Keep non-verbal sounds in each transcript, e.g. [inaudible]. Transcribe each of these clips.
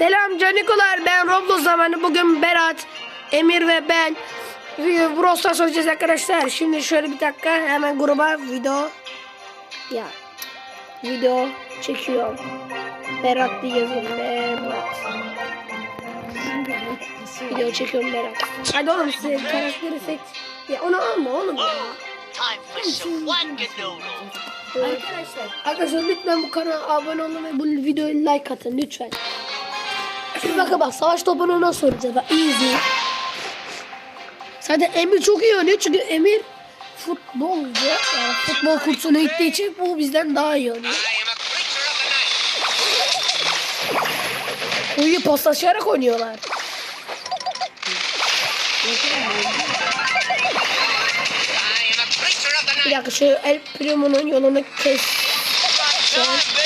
Selam canikolar ben Roblox zamanı bugün Berat, Emir ve ben Brawl Stars oynayacağız arkadaşlar. Şimdi şöyle bir dakika hemen gruba video ya video çekiyorum. Berat diye yazıyorum Berat. Video çekiyorum Berat. Hadi oğlum size karakteri seç. Ya onu alma oğlum ya. Arkadaşlar. Arkadaşlar lütfen bu kanala abone olun ve bu videoya like atın lütfen. Şimdi bakın bak savaş topunu nasıl oynayacağız bak easy. Zaten Emir çok iyi oynuyor çünkü Emir futbolcu. Yani futbol kursuna gittiği için bu bizden daha iyi oynuyor. Uyuyu paslaşarak oynuyorlar. Bir dakika şu El Primo'nun yolunu kes. Time, baby.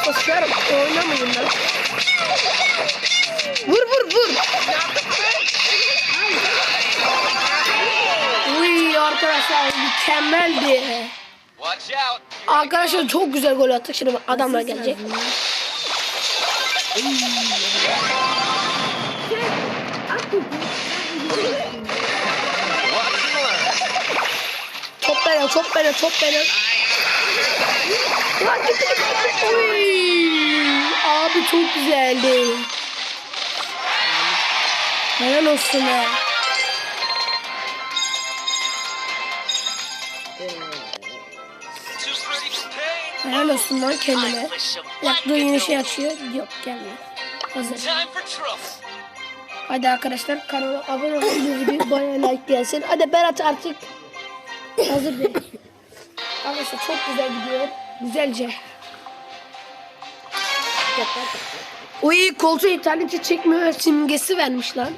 O paslaşarak oynamayın lan. Vur vur vur. Uy arkadaşlar mükemmeldi. Arkadaşlar çok güzel gol attık. Şimdi adamlar gelecek. Top bana, top bana, top bana. Lan gitti, gitti. Uy, abi çok güzeldi. Helal olsun pain. Helal olsun lan kendine. Yaptığı yeni şey açıyor. Yok gelmiyor. Hazır. Hadi arkadaşlar kanala abone olun. Video baya like gelsin. Hadi Berat artık hazır değil. Arkadaşlar çok güzel gidiyor. Güzelce. Uy koltuğu interneti çekmiyor simgesi vermiş lan.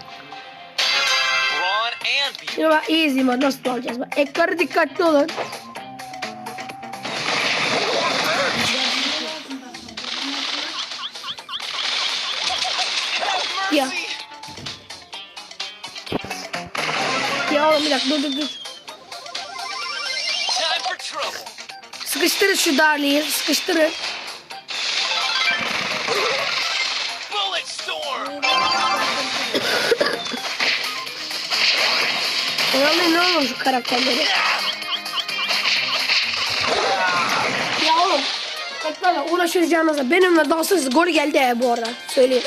Şimdi bak iyi izleyin bak nasıl alacağız. Bak ekranı dikkatli olun. Ya. Ya oğlum bir dakika dur dur dur. Sıkıştırın şu darlıyı sıkıştırın. Oyalayın ne olur şu karakterleri. Ya oğlum. Ekranla uğraşacağınıza benimle dalsınız gol geldi ya bu arada. Söyleyeyim.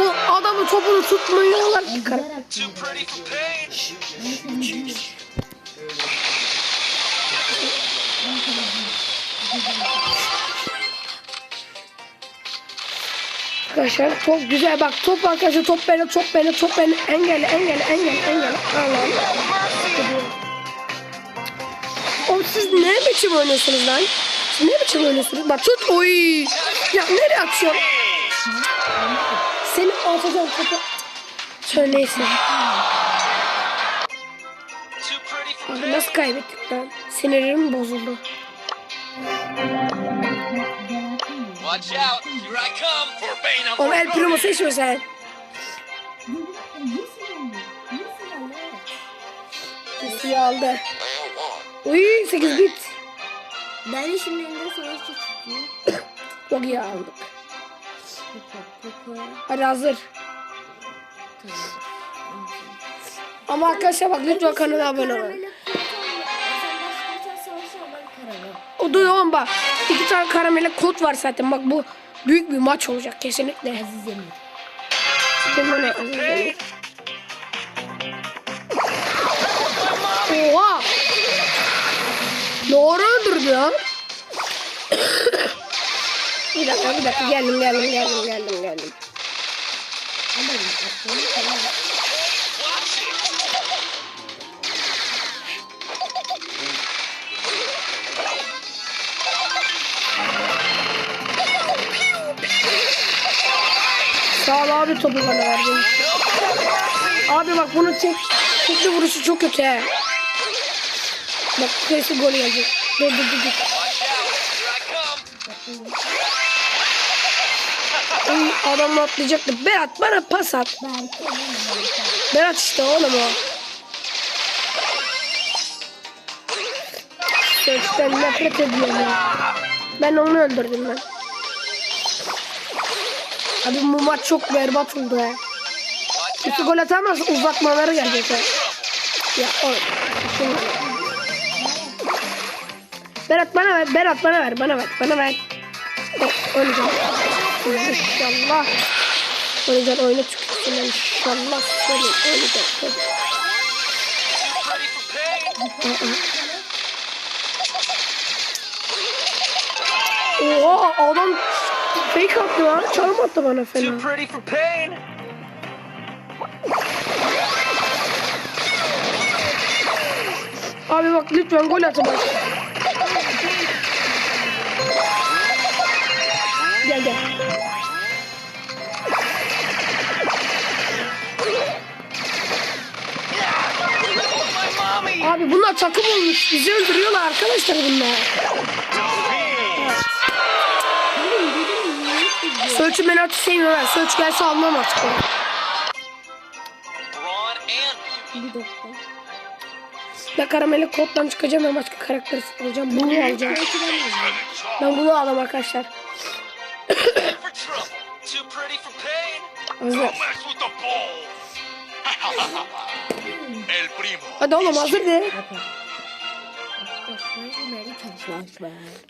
O adamın topunu tutmuyorlar ki karakter. Arkadaşlar top güzel bak top arkadaşlar top beni top beni top beni engelle engelle engelle engelle Allah'ım. Oğlum siz ne biçim oynuyorsunuz lan? Siz ne biçim oynuyorsunuz? Bak tut oy. Ya nereye atıyorsun? Seni atacağım topu. Söyle neyse. Too pretty for Abi nasıl kaybettik lan? Sinirim bozuldu. Watch out. Here I come for Bane Oğlum El Primo seçme sen. Kesiyi aldı. Uy 8 bit. Ben de şimdi elinde savaşçı çıkıyor. [coughs] Çok iyi aldık. Hadi hazır. Ama arkadaşlar bak lütfen kanala abone olun. O oğlum bak. İki tane karamele kod var zaten. Bak bu büyük bir maç olacak kesinlikle. Aziz Emir. Ne? Aziz Demir. Oha! Doğru öldürdü ya. [coughs] bir dakika bir dakika geldim geldim geldim geldim geldim. Sağ abi topu bana verdin. Abi bak bunu tek tekli vuruşu çok kötü he. Bak kesin gol gelecek. Dur dur dur. dur. Atlayacaktı. Berat bana pas at. Berat işte oğlum o. Search'ten nefret ediyorum ya. Ben onu öldürdüm ben. Abi bu maç çok berbat oldu ya. İki gol atamaz uzatmaları gelecek ya. Ya oğlum. Berat bana ver, Berat bana ver, bana ver, bana ver. O, oynayacağım. İnşallah. Oynayacağım, oyunu çıkıyorsun inşallah. Söyle, pain? Oha adam fake attı lan. Çalım attı bana Too fena. pretty for pain? Abi bak lütfen gol atın bak. Gel gel. Abi bunlar takım olmuş. Bizi öldürüyorlar arkadaşlar bunlar. Search'ü ben artık sevmiyorum. Ben Search gelse almam artık. Bir dakika. Ben karameli koddan çıkacağım ben başka karakter alacağım. Bunu alacağım. Ben bunu alacağım arkadaşlar. Hazır. [laughs] Hadi oğlum hazır de.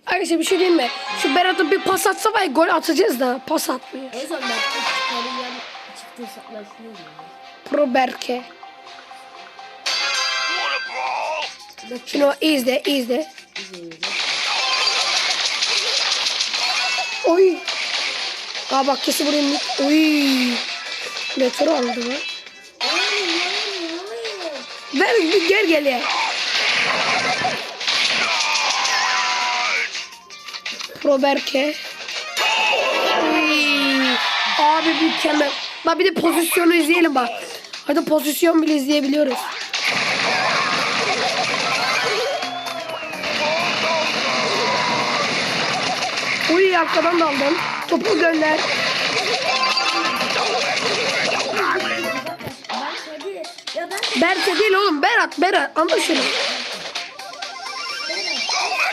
Arkadaşlar, bir şey diyeyim mi? Şu Berat'a bir pas atsa var ya gol atacağız da pas atmıyor. En son ben çıktı Pro Berke. Ball. Şunu izle izle. Oy. Aa bak kesin buraya mik. Oy. Meteor aldı mı? Ver gel gel ya. Pro Berke. Oy. Abi mükemmel. Bak bir de pozisyonu izleyelim bak. Hadi pozisyon bile izleyebiliyoruz. Uy arkadan daldım. Topu gönder. Berke değil oğlum. Berat, Berat. Anla.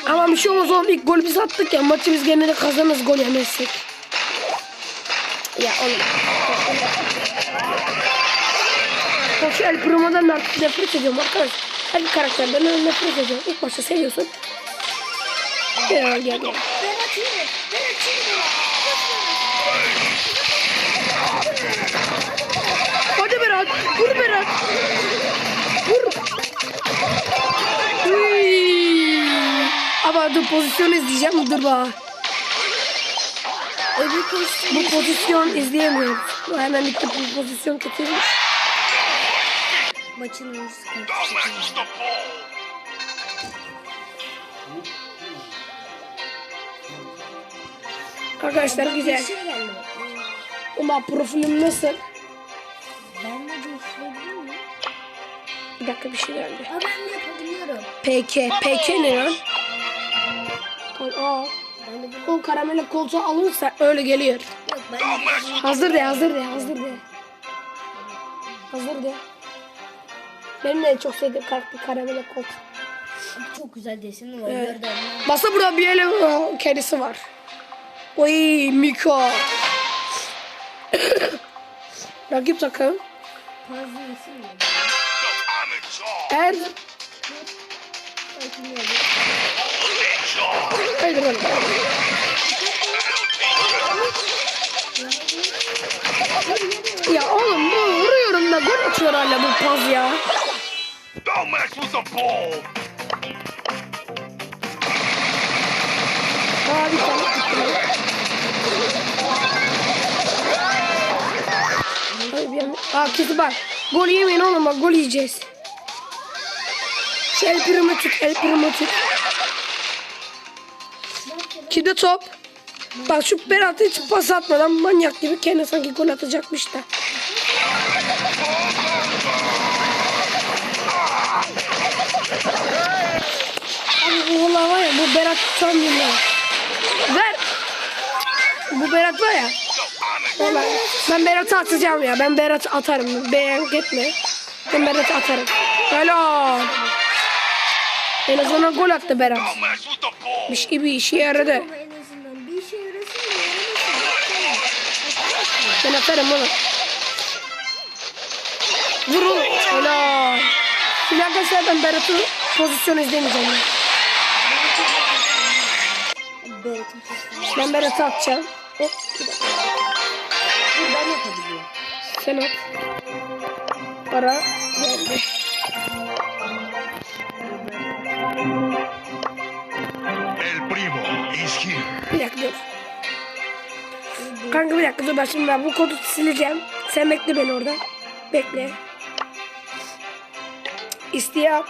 Ama bir şey olmaz oğlum. İlk golü biz attık ya. Maçı biz gene de kazanırız gol yemezsek. Ya oğlum. Koç El Primo'dan da nefret ediyorum arkadaş. Her bir karakterden öyle nefret ediyorum. İlk başta seviyorsun. Gel gel gel. Hadi Berat. Vur Berat. Ama dur pozisyonu izleyeceğim. Dur bak. Öbür pozisyon. Bu pozisyon izleyemiyorum. Bu Hemen bitti bu pozisyon kötüymüş. Maçın ball. Arkadaşlar güzel. Ama profilim nasıl? Ben de değiştirebilir miyim? Bir dakika bir şey geldi. Aa ben de yapabiliyorum. PK. PK ne lan? Aa. Ben de bunu... O karamele koltuğu alırsa öyle geliyor. Yok ben de... Hazır de hazır de hazır de. Hazır de. Benim de en çok sevdiğim karakter karamele koltuğu. Çok güzel deseni var. Evet. Gördüm. Basta burada bir ele kedisi var. Oy Miko. [coughs] Rakip takım. Fazla Ya oğlum bu vuruyorum da gol atıyor hala bu paz ya. Don't mess with the ball. An- Aa kötü bak. Gol yemeyin oğlum bak gol yiyeceğiz. Şu el primo tut, el primo tut. Kide top. Bak şu Berat hiç pas atmadan manyak gibi kendi sanki gol atacakmış da. Abi bu var ya bu Berat tam bilmem. Ver. Bu Berat var ya. Valla ben Berat'ı atacağım ya. Ben Berat'ı atarım. Beğen etme. Ben Berat'ı atarım. Helal. En azından gol attı Berat. Bir şey bir işe yaradı. Ben atarım oğlum. Vur oğlum. Helal. Şimdi arkadaşlar ben Berat'ın pozisyonu izlemeyeceğim. Ben Berat'ı atacağım. Hop. ben yapabiliyorum. Sen at. Para geldi. El primo is here. Bir dakika dur. Kanka bir dakika dur ben şimdi ben bu kodu sileceğim. Sen bekle beni orada. Bekle. İsteye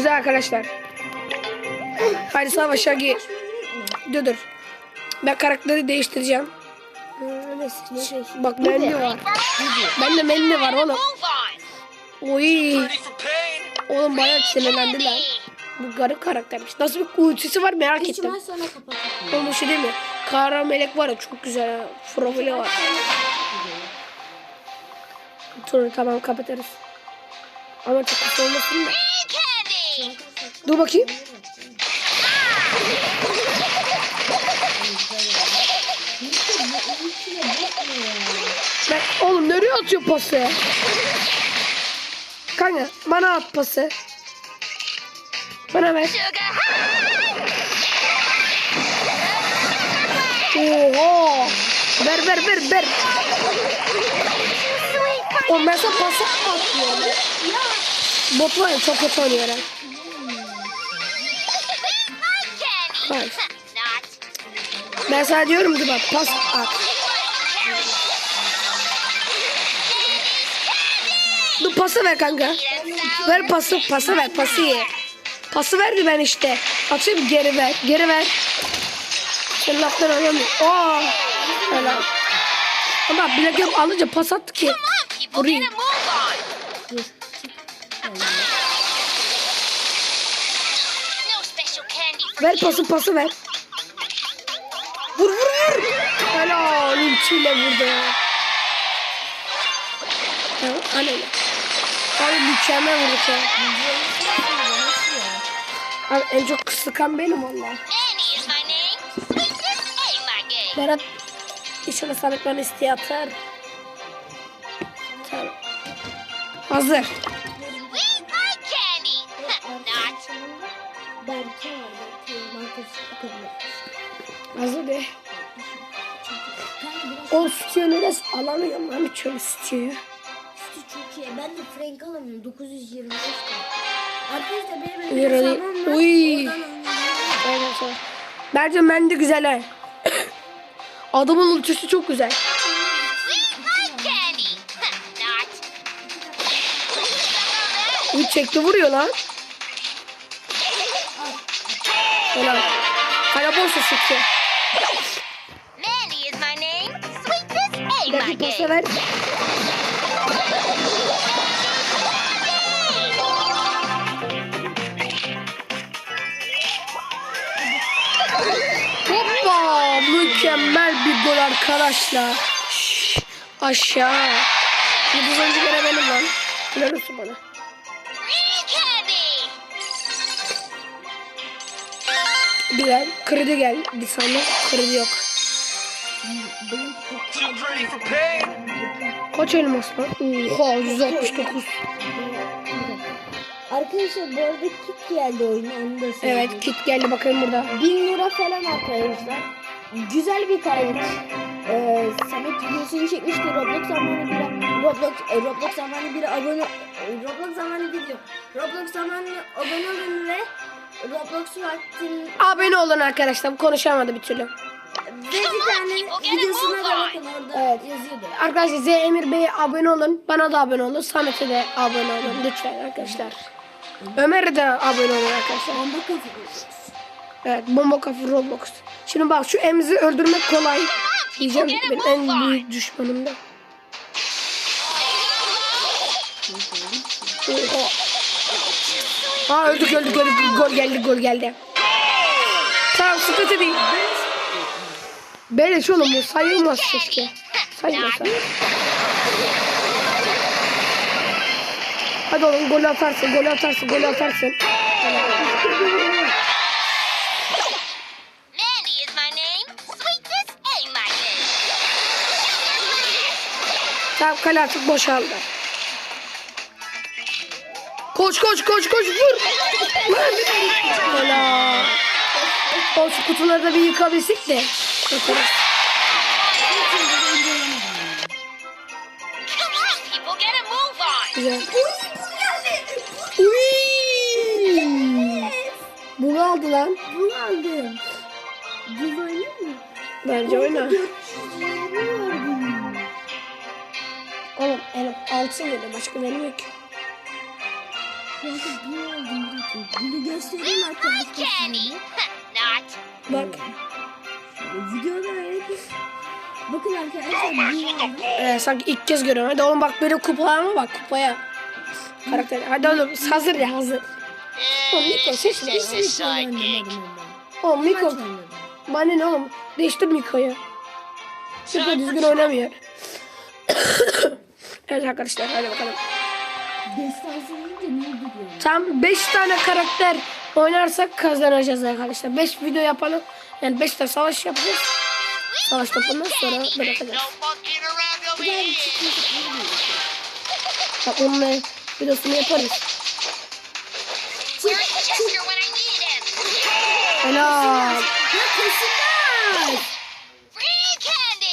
Güzel arkadaşlar. Hadi savaşa gir. Dur dur. Ben karakteri değiştireceğim. Bak Melli var. Bende Melli var oğlum. Oy. Oğlum bayağı sinirlendiler. Bu garip karaktermiş. Nasıl bir ultisi var merak Üç ettim. Oğlum bir şey değil mi? Kara melek var ya çok güzel. Profili var. Dur tamam kapatırız. Ama çok kısa olmasın da. Dur bakayım. Ben, oğlum nereye atıyor pası? Kanka bana at pası. Bana ver. Oha. Ver ver ver ver. Ben sana pası atmıyorum. Bot var ya çok kötü oynuyor herhalde. Hayır. Ben sana diyorum ki bak pas at. Dur pası ver kanka. Ver pası, pası ver, pası ye. Pası verdi ben işte. Atayım geri ver, geri ver. Senin laftan oynamıyor. Aa, helal. Ama bilek alınca pas attı ki. Come Ver pası, pası ver. Vur vur. Helal, ultiyle vurdu. Tamam, anne. Abi mükemmel vurdu ya. Abi en çok sıkan benim valla. Berat Samet bana isteği atar. Tamam. Hazır. Neresi? Alamıyorum bir çöl stüdyoyu. sütü çok iyi. Ben de Frank alamıyorum. 925 lira. Arkadaşlar benim değil. hesabım var. Uy. Bence ben de güzel ha. [coughs] Adamın ultisi çok güzel. Uy çekti vuruyor lan. [laughs] Helal. Karabolsa sıktı. Bir game. ver. Hoppa! Mükemmel bir gol arkadaşlar. Şşş, aşağı. Yıldız oyuncu gene benim lan. Helal olsun bana. Güzel. Kredi geldi sandım. Kredi yok. Pain. Kaç elmas lan? Oha 169. Arkadaşlar bu arada kit geldi oyuna onu da söyleyeyim. Evet kit geldi bakayım burada. 1000 lira falan arkadaşlar. Güzel bir kayıt. Ee, Samet videosunu çekmişti. Roblox zamanı bir Roblox e, Roblox zamanı bir abone Roblox zamanı video. Roblox zamanı abone olun ve Roblox vaktin Abone olun arkadaşlar. Konuşamadı bir türlü. Bir tane videosuna da bakın orada Evet. yazıyordu. Arkadaşlar Z Emir Bey'e abone olun. Bana da abone olun. Samet'e de abone olun. Lütfen arkadaşlar. Ömer'e de abone olun arkadaşlar. Bomba kafa. Evet bomba kafa Roblox. Şimdi bak şu Emzi öldürmek kolay. Diyeceğim benim en büyük düşmanım da. Ha öldük öldük öldük. Gol geldi gol geldi. Tamam sıkıntı değil. Beleş oğlum bu sayılmaz keşke. Sayılmasa. Hadi oğlum gol atarsın gol atarsın gol atarsın. Tamam kale artık boşaldı. Koş koş koş koş vur. Helal. O şu kutuları da bir yıkabilsek de. Yaparız. Come on, people, get a move on. Güzel. Uy! Bunu aldı lan. Bunu aldım. Bunu oynayayım mı? Bence oyna. 420 verdim. Oğlum elim altın dedi başka benim yok. Bunu göstereyim arkadaşlar. [laughs] Bak. Videoda. Bakın arkadaşlar ball. Ee, sanki ilk kez görüyorum. Hadi oğlum bak böyle kupaya bak kupaya. Karakter. Hadi oğlum hazır ya hazır. Oğlum Miko seç sidekick. Oğlum Miko. Bana ne oğlum? Değiştir Miko'yu. Miko düzgün oynamıyor. [coughs] evet arkadaşlar hadi bakalım. Ne? Tam 5 tane karakter oynarsak kazanacağız arkadaşlar. 5 video yapalım. Yani 5 tane savaş yapacağız. Savaş topundan sonra bırakacağız. Bak onunla videosunu yaparız. Helal. Ya.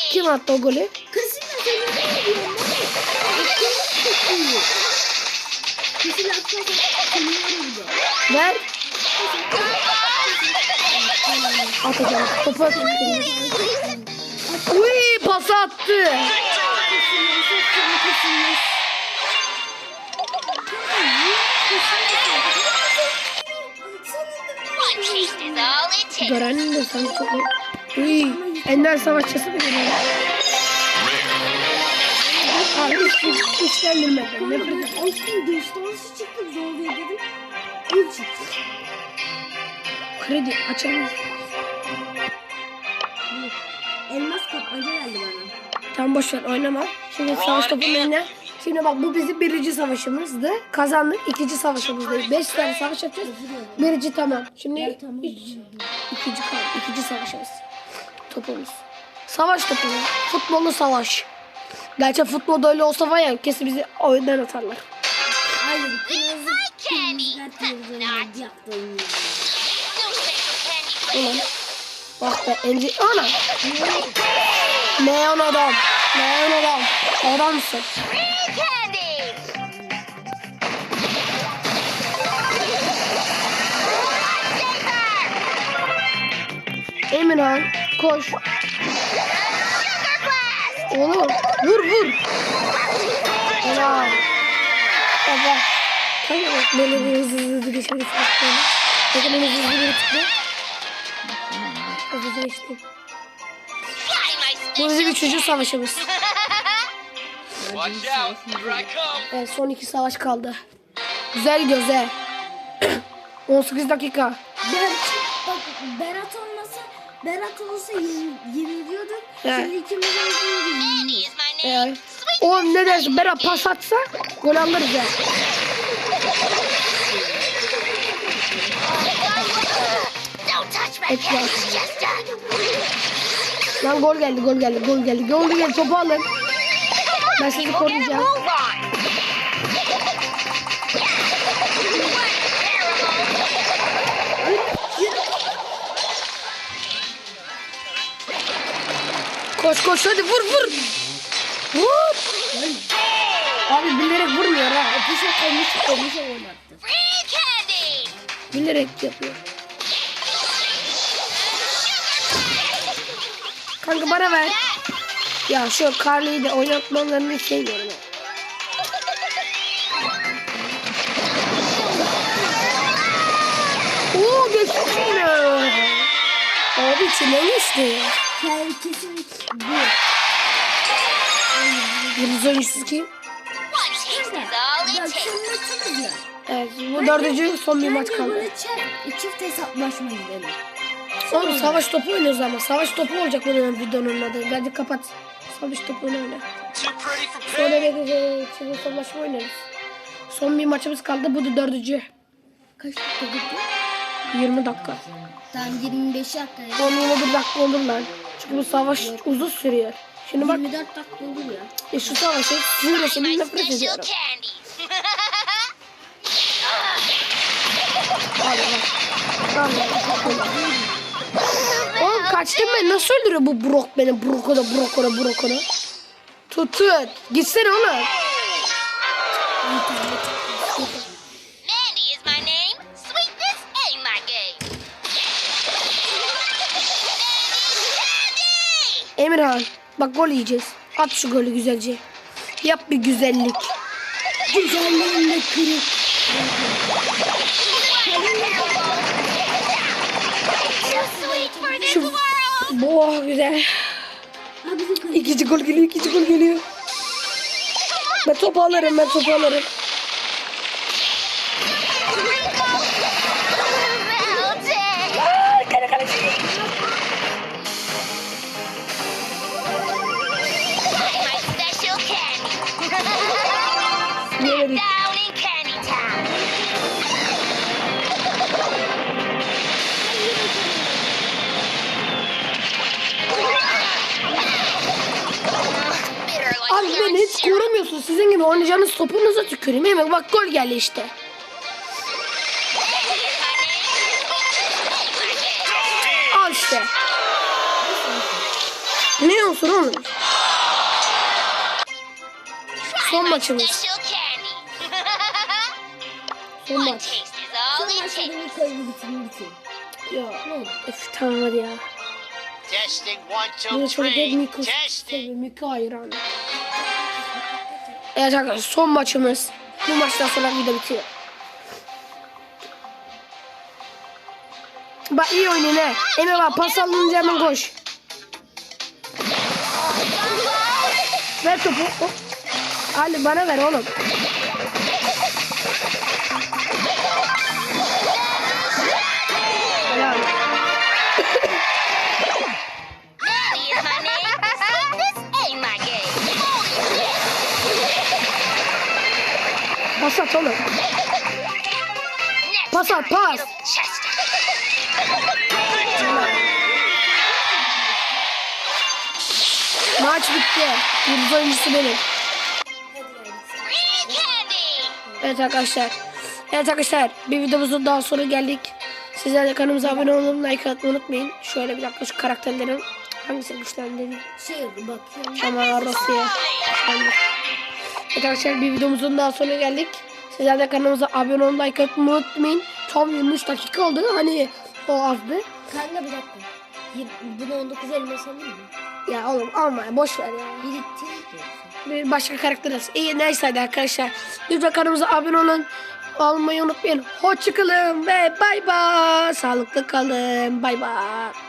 Kim attı o golü? Kasinaz Atacağım. Topu atacağım. Uy pas attı. Gören de sanki çok... Uy. Ender savaşçısı da geliyor. Abi hiç güçlendirmeden. Nefret ederim. Aşkım destansı çıktı zorluyor dedim. Kredi açalım. Elmas kapmaca geldi bana. Tam boş ver oynama. Şimdi savaş topunun eline. Şimdi bak bu bizim birinci savaşımızdı. Kazandık. İkinci savaşımızdayız. Beş tane savaş yapacağız. Birinci tamam. Şimdi Ya tamam. üç, ikinci. İkinci savaşımız. Topumuz. Savaş topu. Futbolu savaş. Gerçi futbolda öyle olsa var ya kesin bizi oyundan atarlar. Hayır kırmızı kırmızı candy. Ulan. Bak be enci. Ana. Neon adam. Neon adam. Adamsın. Emirhan koş. Oğlum vur vur. Helal. Baba. Kanka bak böyle bir hızlı hızlı geçelim. Bakın hızlı. Hızlı geçti. My Bu bizim üçüncü savaşımız. [laughs] Evet son iki savaş kaldı. Güzel gidiyoruz he. 18 dakika. Berat, bak Berat olmasa Berat olsa yeniliyorduk. Şimdi ikimiz olduğunu Annie is my name. Yani, o ne dersin? Berat pas atsa gol alırız ya. Don't touch my Hep var. candy, Chester. Lan gol geldi, gol geldi, gol geldi. Gol geldi, topu alın. Ben sizi koruyacağım. Koş koş hadi vur vur. Vur. Abi bilerek vurmuyor ha. Bir şey koymuş koymuş oynattı. Bilerek yapıyor. Kanka bana ver. Ya şu Carly'yi de oynatmalarını hiç sevmiyorum ya. Oo geçti yine. Abi çile geçti. Yani kesin bu. Yıldız oyuncusu kim? Evet bu dördüncü son bir maç kaldı. çift hesaplaşma gidelim. Oğlum savaş topu oynuyoruz ama. Savaş topu olacak bunun videonun adı. Bence kapat. Savaş topunu oyna. Sonra bir çizgi savaşma oynarız. Son bir maçımız kaldı. Bu da dördüncü. Kaç dakika gitti? 20 dakika. Tamam 25 dakika. 10 21 dakika olur lan. Çünkü bu savaş uzun sürüyor. Şimdi bak 24 dakika olur ya. e, şu savaşı süresini nefret ediyorum. Hadi bak. Tamam. Kaçtım ben. Nasıl öldürüyor bu Brock beni? Brock'u da Brock'u da Brock'u da. Tut tut. Gitsene. Mandy! Emirhan bak gol yiyeceğiz. At şu golü güzelce. Yap bir güzellik. Güzelliğinle kırık. Şu boğa güzel. İkinci gol geliyor, ikinci gol geliyor. Ben topu alırım, ben topu alırım. Abi beni hiç korumuyorsun. Sizin gibi oynayacağınız topunuza tüküreyim. Hemen bak gol geldi işte. Al işte. Ne olsun oğlum? Son maçımız. Son One maç. Son it maçta takes. beni kaydı bitireyim bitireyim. Ya. Öf tamam hadi ya. Testing one, two, three. Testing. Miko hayran. Evet arkadaşlar son maçımız. Bu maçtan sonra video bitiyor. Bak iyi oynayın he. Emre bak pas alınca hemen koş. Ver topu. Ali bana ver oğlum. At oğlum. Pas at pas. Maç bitti. Yıldız oyuncusu benim. Evet arkadaşlar. Evet arkadaşlar bir videomuzun daha sonra geldik. Sizler de kanalımıza abone olup like atmayı unutmayın. Şöyle bir dakika şu karakterlerin hangisi güçlendireyim. Şey bakıyorum. Ama Rossi'ye. Evet arkadaşlar bir videomuzun daha sonra geldik. Sizler de kanalımıza abone olup like atmayı unutmayın. Tam 23 dakika oldu. Hani o azdı. Kanka bir dakika. Bunu 19 elmas alayım mı? Ya oğlum alma boş ver ya. Diyorsun. bir başka karakter alsın. İyi neyse hadi arkadaşlar. Lütfen kanalımıza abone olun. Almayı unutmayın. Hoşçakalın ve bay bay. Sağlıklı kalın. Bay bay.